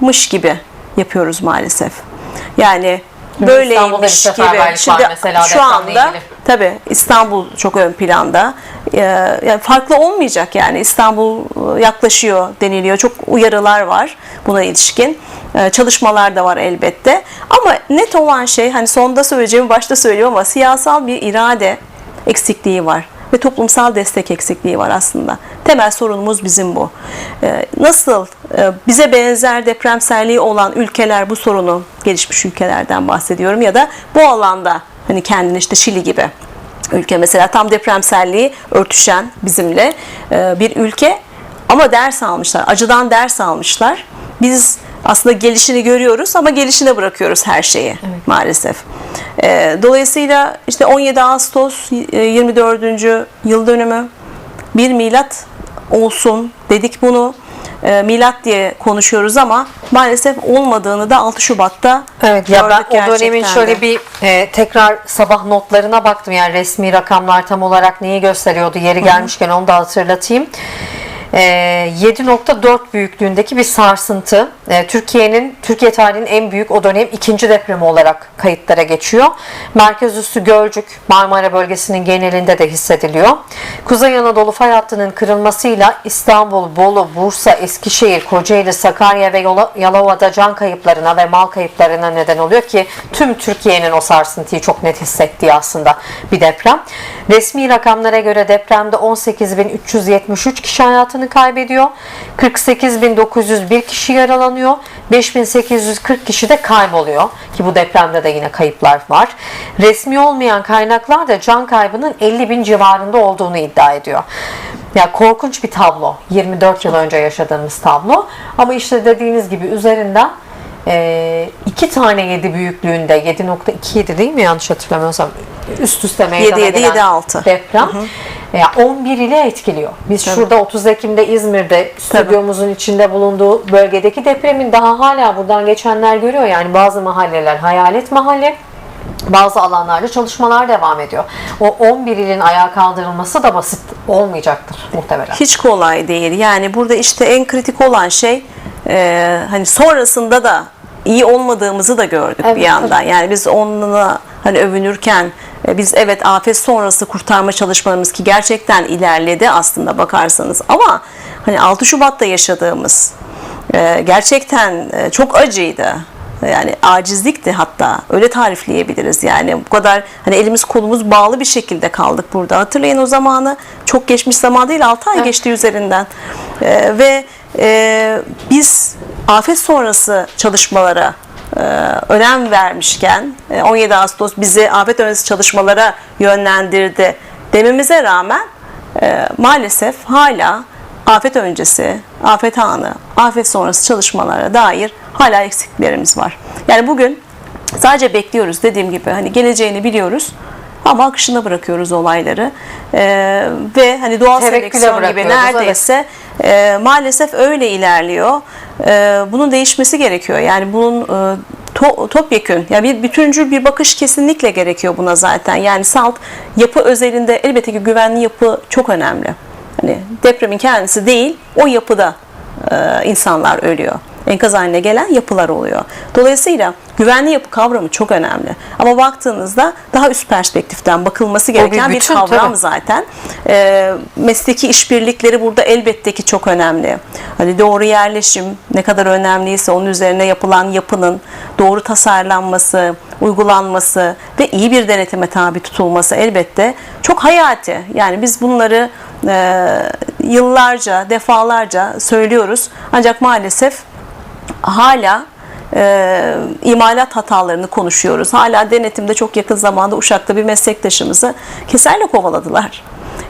mış gibi yapıyoruz maalesef. Yani böyleymiş gibi. mesela şu anda tabii İstanbul çok ön planda. Ee, yani farklı olmayacak yani İstanbul e, yaklaşıyor deniliyor. Çok uyarılar var buna ilişkin. Ee, çalışmalar da var elbette. Ama net olan şey hani sonda söyleyeceğimi başta söylüyorum ama siyasal bir irade eksikliği var ve toplumsal destek eksikliği var aslında. Temel sorunumuz bizim bu. Ee, Nasıl e, bize benzer depremselliği olan ülkeler bu sorunu, gelişmiş ülkelerden bahsediyorum ya da bu alanda hani kendini işte Şili gibi ülke mesela tam depremselliği örtüşen bizimle e, bir ülke ama ders almışlar, acıdan ders almışlar. Biz aslında gelişini görüyoruz ama gelişine bırakıyoruz her şeyi maalesef. E, Dolayısıyla işte 17 Ağustos e, 24. yıl dönümü bir milat olsun dedik bunu. E, milat diye konuşuyoruz ama maalesef olmadığını da 6 Şubat'ta Evet ya ben gördük o dönemin gerçekten şöyle bir e, tekrar sabah notlarına baktım yani resmi rakamlar tam olarak neyi gösteriyordu yeri gelmişken onu da hatırlatayım. E, 7.4 büyüklüğündeki bir sarsıntı E, Türkiye'nin Türkiye tarihinin en büyük o dönem ikinci depremi olarak kayıtlara geçiyor. Merkez üssü Gölcük Marmara bölgesinin genelinde de hissediliyor. Kuzey Anadolu fay hattının kırılmasıyla İstanbul, Bolu, Bursa, Eskişehir, Kocaeli, Sakarya ve Yalova'da can kayıplarına ve mal kayıplarına neden oluyor ki tüm Türkiye'nin o sarsıntıyı çok net hissettiği aslında bir deprem. Resmi rakamlara göre depremde 18.373 kişi hayatını kaybediyor. 48.901 kişi yaralanıyor. 5840 kişi de kayboluyor ki bu depremde de yine kayıplar var. Resmi olmayan kaynaklar da can kaybının 50 bin civarında olduğunu iddia ediyor. Ya korkunç bir tablo. 24 yıl önce yaşadığımız tablo. Ama işte dediğiniz gibi üzerinden e, iki tane 7 büyüklüğünde 7.27 değil mi yanlış hatırlamıyorsam üst üste meydana 7.7, gelen 7.6. deprem ya 11 ile etkiliyor. Biz şurada 30 Ekim'de İzmir'de stüdyomuzun içinde bulunduğu bölgedeki depremin daha hala buradan geçenler görüyor. Yani bazı mahalleler hayalet mahalle. Bazı alanlarda çalışmalar devam ediyor. O 11 ilin ayağa kaldırılması da basit olmayacaktır muhtemelen. hiç kolay değil. Yani burada işte en kritik olan şey e, hani sonrasında da iyi olmadığımızı da gördük Evet, bir yandan. Yani biz onunla hani övünürken e, biz evet afet sonrası kurtarma çalışmalarımız ki gerçekten ilerledi aslında bakarsanız ama hani 6 Şubat'ta yaşadığımız e, gerçekten e, çok acıydı. Yani acizlikti hatta. Öyle tarifleyebiliriz. Yani bu kadar hani elimiz kolumuz bağlı bir şekilde kaldık burada. Hatırlayın o zamanı. Çok geçmiş zaman değil 6 ay geçti üzerinden. Ee, ve e, biz afet sonrası çalışmalara e, önem vermişken e, 17 Ağustos bizi afet öncesi çalışmalara yönlendirdi dememize rağmen e, maalesef hala afet öncesi, afet anı, afet sonrası çalışmalara dair hala eksiklerimiz var. Yani bugün sadece bekliyoruz dediğim gibi hani geleceğini biliyoruz ama akışına bırakıyoruz olayları Ee, ve hani doğal Tevekküle seleksiyon gibi neredeyse e, maalesef öyle ilerliyor. Ee, bunun değişmesi gerekiyor. Yani bunun e, to, topyekün yani bir bütüncül bir bakış kesinlikle gerekiyor buna zaten. Yani salt yapı özelinde elbette ki güvenli yapı çok önemli. Hani depremin kendisi değil, o yapıda e, insanlar ölüyor. Enkaz haline gelen yapılar oluyor. Dolayısıyla güvenli yapı kavramı çok önemli. Ama baktığınızda daha üst perspektiften bakılması gereken bir, bütün, kavram tabii. zaten. E, mesleki işbirlikleri burada elbette ki çok önemli. Hani doğru yerleşim ne kadar önemliyse onun üzerine yapılan yapının doğru tasarlanması, uygulanması ve iyi bir denetime tabi tutulması elbette çok hayati. Yani biz bunları e, yıllarca, defalarca söylüyoruz. Ancak maalesef hala e, imalat hatalarını konuşuyoruz. Hala denetimde çok yakın zamanda Uşak'ta bir meslektaşımızı keserle kovaladılar.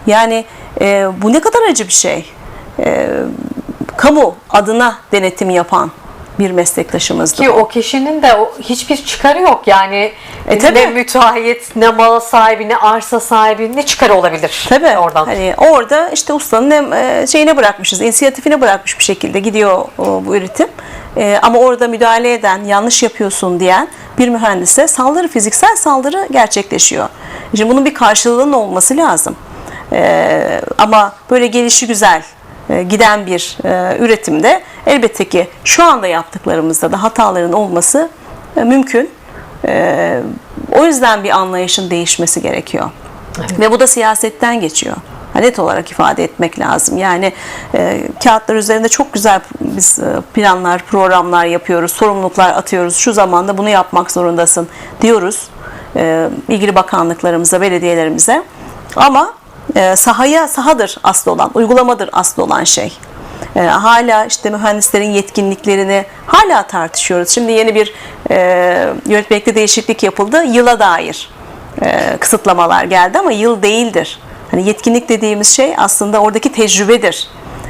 Yani e, bu ne kadar acı bir şey. E, kamu adına denetim yapan bir meslektaşımızdı. Ki o kişinin de o, hiçbir çıkarı yok. Yani E, tabii. ne müteahhit, ne mal sahibi, ne arsa sahibi, ne çıkarı olabilir Tabii. oradan. Hani orada işte ustanın hem, e, şeyine bırakmışız, inisiyatifine bırakmış bir şekilde gidiyor bu üretim. E, ama orada müdahale eden, yanlış yapıyorsun diyen bir mühendise saldırı, fiziksel saldırı gerçekleşiyor. Şimdi bunun bir karşılığının olması lazım. E, ama böyle gelişi güzel giden bir e, üretimde elbette ki şu anda yaptıklarımızda da hataların olması e, mümkün. E, o yüzden bir anlayışın değişmesi gerekiyor. Ve bu da siyasetten geçiyor. Net olarak ifade etmek lazım. Yani e, kağıtlar üzerinde çok güzel biz e, planlar, programlar yapıyoruz, sorumluluklar atıyoruz. Şu zamanda bunu yapmak zorundasın diyoruz e, ilgili bakanlıklarımıza, belediyelerimize. Ama e, sahaya sahadır aslı olan, uygulamadır aslı olan şey. E, hala işte mühendislerin yetkinliklerini hala tartışıyoruz. Şimdi yeni bir e, yönetmelikte değişiklik yapıldı. Yıla dair e, kısıtlamalar geldi ama yıl değildir. Hani yetkinlik dediğimiz şey aslında oradaki tecrübedir.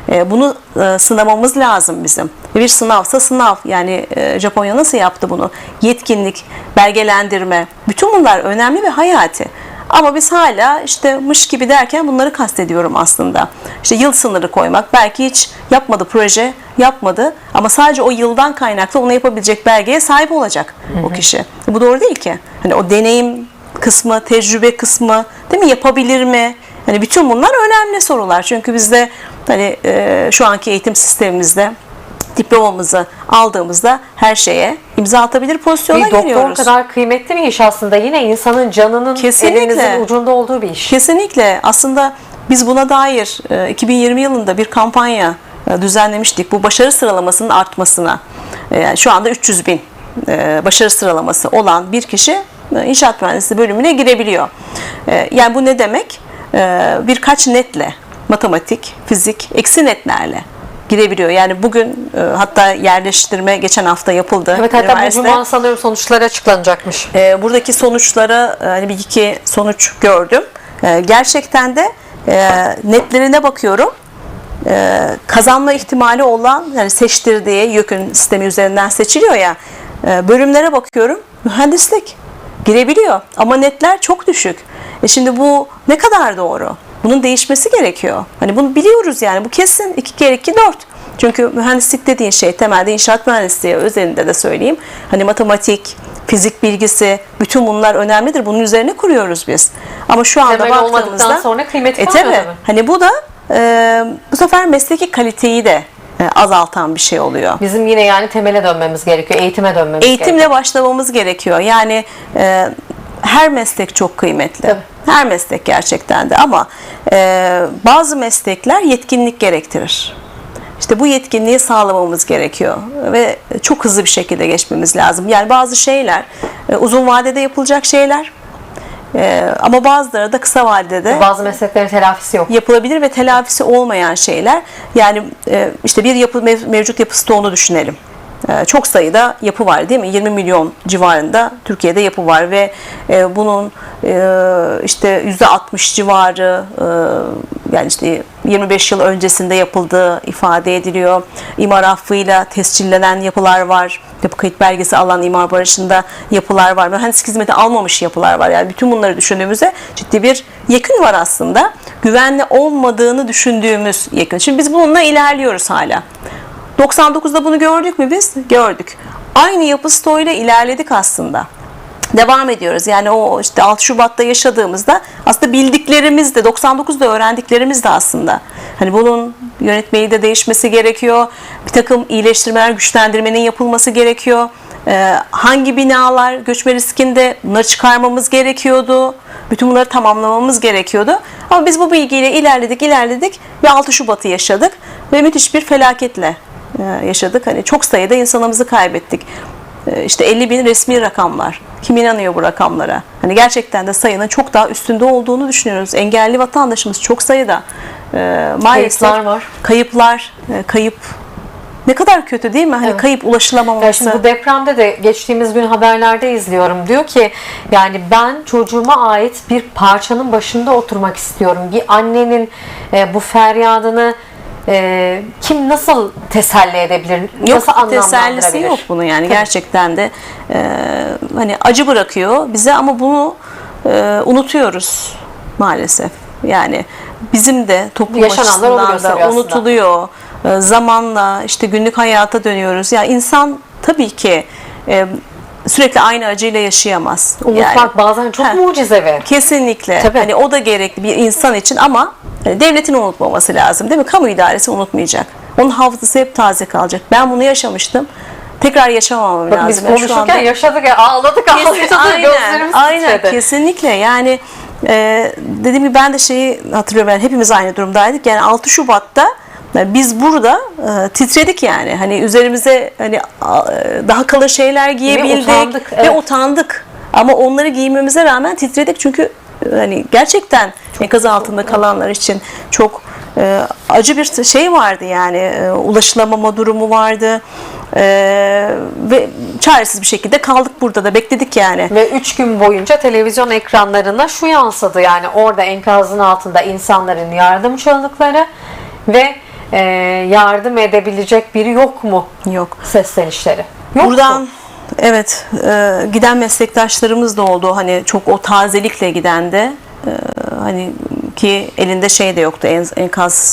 E, bunu e, sınamamız lazım bizim. Bir sınavsa sınav. Yani e, Japonya nasıl yaptı bunu? Yetkinlik, belgelendirme. Bütün bunlar önemli ve hayati. Ama biz hala işte mış gibi derken bunları kastediyorum aslında. İşte yıl sınırı koymak. Belki hiç yapmadı proje, yapmadı. Ama sadece o yıldan kaynaklı onu yapabilecek belgeye sahip olacak o kişi. Bu doğru değil ki. Hani o deneyim kısmı, tecrübe kısmı, değil mi? Yapabilir mi? Hani bütün bunlar önemli sorular. Çünkü bizde hani e, şu anki eğitim sistemimizde diplomamızı aldığımızda her şeye imza atabilir pozisyona Bir doktor geliyoruz. kadar kıymetli bir iş aslında. Yine insanın canının Kesinlikle. elinizin ucunda olduğu bir iş. Kesinlikle. Aslında biz buna dair e, 2020 yılında bir kampanya e, düzenlemiştik. Bu başarı sıralamasının artmasına. E, Yani şu anda 300 bin e, başarı sıralaması olan bir kişi e, inşaat mühendisliği bölümüne girebiliyor. E, Yani bu ne demek? E, Birkaç netle matematik, fizik, eksi netlerle girebiliyor. Yani bugün e, hatta yerleştirme geçen hafta yapıldı. Evet hatta bu cuma sanıyorum sonuçları açıklanacakmış. E, buradaki sonuçlara e, hani bir iki sonuç gördüm. E, gerçekten de e, netlerine bakıyorum. E, kazanma ihtimali olan yani seçtirdiği YÖK'ün sistemi üzerinden seçiliyor ya e, bölümlere bakıyorum mühendislik girebiliyor ama netler çok düşük. E şimdi bu ne kadar doğru? Bunun değişmesi gerekiyor. Hani bunu biliyoruz yani bu kesin 2 kere 2 4. Çünkü mühendislik dediğin şey temelde inşaat mühendisliği özelinde de söyleyeyim. Hani matematik, fizik bilgisi bütün bunlar önemlidir. Bunun üzerine kuruyoruz biz. Ama şu anda Temel baktığımızda sonra kıymeti e, tabii. Hani bu da e, bu sefer mesleki kaliteyi de e, azaltan bir şey oluyor. Bizim yine yani temele dönmemiz gerekiyor. Eğitime dönmemiz Eğitimle gerekiyor. başlamamız gerekiyor. Yani e, her meslek çok kıymetli. Tabii. Her meslek gerçekten de ama e, bazı meslekler yetkinlik gerektirir. İşte bu yetkinliği sağlamamız gerekiyor ve çok hızlı bir şekilde geçmemiz lazım. Yani bazı şeyler e, uzun vadede yapılacak şeyler e, ama bazıları da kısa vadede Bazı mesleklerin telafisi yok. yapılabilir ve telafisi olmayan şeyler. Yani e, işte bir yapı mev- mevcut yapı stoğunu düşünelim. E, Çok sayıda yapı var değil mi? 20 milyon civarında Türkiye'de yapı var ve e, bunun e, işte %60 civarı e, yani işte 25 yıl öncesinde yapıldığı ifade ediliyor. İmar affıyla tescillenen yapılar var. Yapı kayıt belgesi alan imar barışında yapılar var. Mühendislik hizmeti almamış yapılar var. Yani bütün bunları düşündüğümüzde ciddi bir yakın var aslında. Güvenli olmadığını düşündüğümüz yakın. Şimdi biz bununla ilerliyoruz hala. 99'da bunu gördük mü biz? Gördük. Aynı yapı stoğuyla ilerledik aslında. Devam ediyoruz. Yani o işte 6 Şubat'ta yaşadığımızda aslında bildiklerimiz de 99'da öğrendiklerimiz de aslında. Hani bunun yönetmeyi de değişmesi gerekiyor. Bir takım iyileştirmeler, güçlendirmenin yapılması gerekiyor. Ee, hangi binalar göçme riskinde bunları çıkarmamız gerekiyordu. Bütün bunları tamamlamamız gerekiyordu. Ama biz bu bilgiyle ilerledik, ilerledik ve 6 Şubat'ı yaşadık ve müthiş bir felaketle yaşadık. Hani çok sayıda insanımızı kaybettik. E, İşte 50 bin resmi rakamlar. Kim inanıyor bu rakamlara? Hani gerçekten de sayının çok daha üstünde olduğunu düşünüyoruz. Engelli vatandaşımız çok sayıda. E, maalesef Kayıplar var. Kayıplar, e, kayıp ne kadar kötü değil mi? Hani Evet. kayıp Ya ulaşılamaması. şimdi bu depremde de geçtiğimiz gün haberlerde izliyorum. Diyor ki yani ben çocuğuma ait bir parçanın başında oturmak istiyorum. Bir annenin e, bu feryadını e, kim nasıl teselli edebilir? Yok nasıl tesellisi yok bunun yani Tabii. gerçekten de e, hani acı bırakıyor bize ama bunu e, unutuyoruz maalesef. Yani bizim de toplum Yaşananlar açısından da unutuluyor. E, zamanla işte günlük hayata dönüyoruz. Ya insan tabii ki e, sürekli aynı acıyla yaşayamaz. Unutmak Yani- bazen çok mucizevi. Kesinlikle. Tabii. Hani o da gerekli bir insan için ama hani devletin unutmaması lazım değil mi? Kamu idaresi unutmayacak. Onun hafızası hep taze kalacak. Ben bunu yaşamıştım. Tekrar yaşamamam lazım. biz konuşurken anda- yaşadık ya ağladık ağladık Kesin- aynen, gözlerimiz aynen titredi. kesinlikle yani e, dediğim gibi ben de şeyi hatırlıyorum yani hepimiz aynı durumdaydık yani 6 Şubat'ta biz burada e, titredik yani. Hani üzerimize hani e, daha kalın şeyler giyebildik utandık, ve evet. utandık. Ama onları giymemize rağmen titredik. Çünkü e, hani gerçekten enkaz altında kalanlar için çok e, acı bir şey vardı yani e, ulaşılamama durumu vardı. E, ve çaresiz bir şekilde kaldık burada da bekledik yani. Ve 3 gün boyunca televizyon ekranlarına şu yansıdı yani orada enkazın altında insanların yardım çığlıkları ve e, yardım edebilecek biri yok mu Yok. seslenişleri. Yok Buradan mu? evet e, giden meslektaşlarımız da oldu. Hani çok o tazelikle giden de e, hani ki elinde şey de yoktu en- enkaz